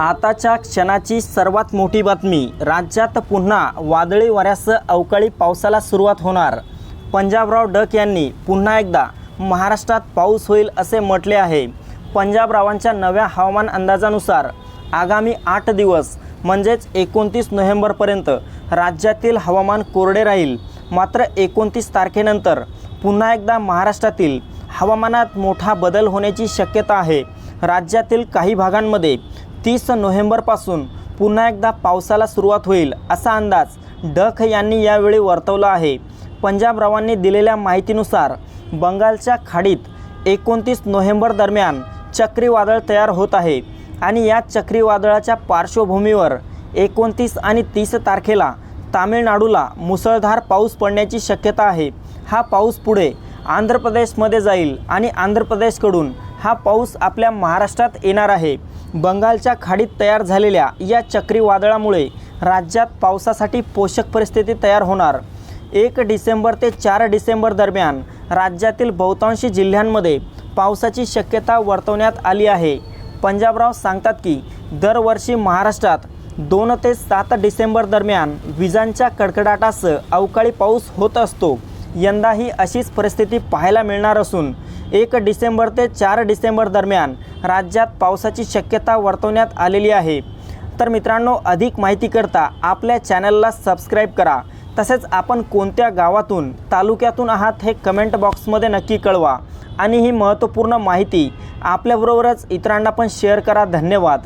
आताच्या क्षणाची सर्वात मोठी बातमी. राज्यात पुन्हा वादळी वाऱ्यासह अवकाळी पावसाला सुरुवात होणार. पंजाबराव डक यांनी पुन्हा एकदा महाराष्ट्रात पाऊस होईल असे म्हटले आहे. पंजाबरावांच्या नव्या हवामान अंदाजानुसार आगामी आठ दिवस म्हणजेच एकोणतीस नोव्हेंबरपर्यंत राज्यातील हवामान कोरडे राहील. मात्र एकोणतीस तारखेनंतर पुन्हा एकदा महाराष्ट्रातील हवामानात मोठा बदल होण्याची शक्यता आहे. राज्यातील काही भागांमध्ये तीस नोव्हेंबरपासून पुन्हा एकदा पावसाला सुरुवात होईल असा अंदाज डख यांनी यावेळी वर्तवला आहे. पंजाबरावांनी दिलेल्या माहितीनुसार बंगालच्या खाडीत एकोणतीस नोव्हेंबर दरम्यान चक्रीवादळ तयार होत आहे आणि या चक्रीवादळाच्या पार्श्वभूमीवर एकोणतीस आणि तीस तारखेला तामिळनाडूला मुसळधार पाऊस पडण्याची शक्यता आहे. हा पाऊस पुढे आंध्र प्रदेशमध्ये जाईल आणि आंध्र प्रदेशकडून हा पाऊस आपल्या महाराष्ट्रात येणार आहे. बंगालच्या खाडीत तयार झालेल्या या चक्रीवादळामुळे राज्यात पावसासाठी पोषक परिस्थिती तयार होणार. एक डिसेंबर ते चार डिसेंबर दरम्यान राज्यातील बहुतांशी जिल्ह्यांमध्ये पावसाची शक्यता वर्तवण्यात आली आहे. पंजाबराव सांगतात की दरवर्षी महाराष्ट्रात दोन ते सात डिसेंबर दरम्यान विजांच्या कडकडाटासह अवकाळी पाऊस होत असतो. यंदाही अशीच परिस्थिती पाहायला मिळणार असून एक डिसेंबर ते चार डिसेंबर दरम्यान राज्यात पावसाची शक्यता वर्तवण्यात आलेली आहे. तर मित्रांनो अधिक माहितीकरता आपल्या चॅनलला सबस्क्राईब करा. तसेच आपण कोणत्या गावातून तालुक्यातून आहात हे कमेंट बॉक्समध्ये नक्की कळवा. आणि ही महत्त्वपूर्ण माहिती आपल्याबरोबरच इतरांना पण शेअर करा. धन्यवाद.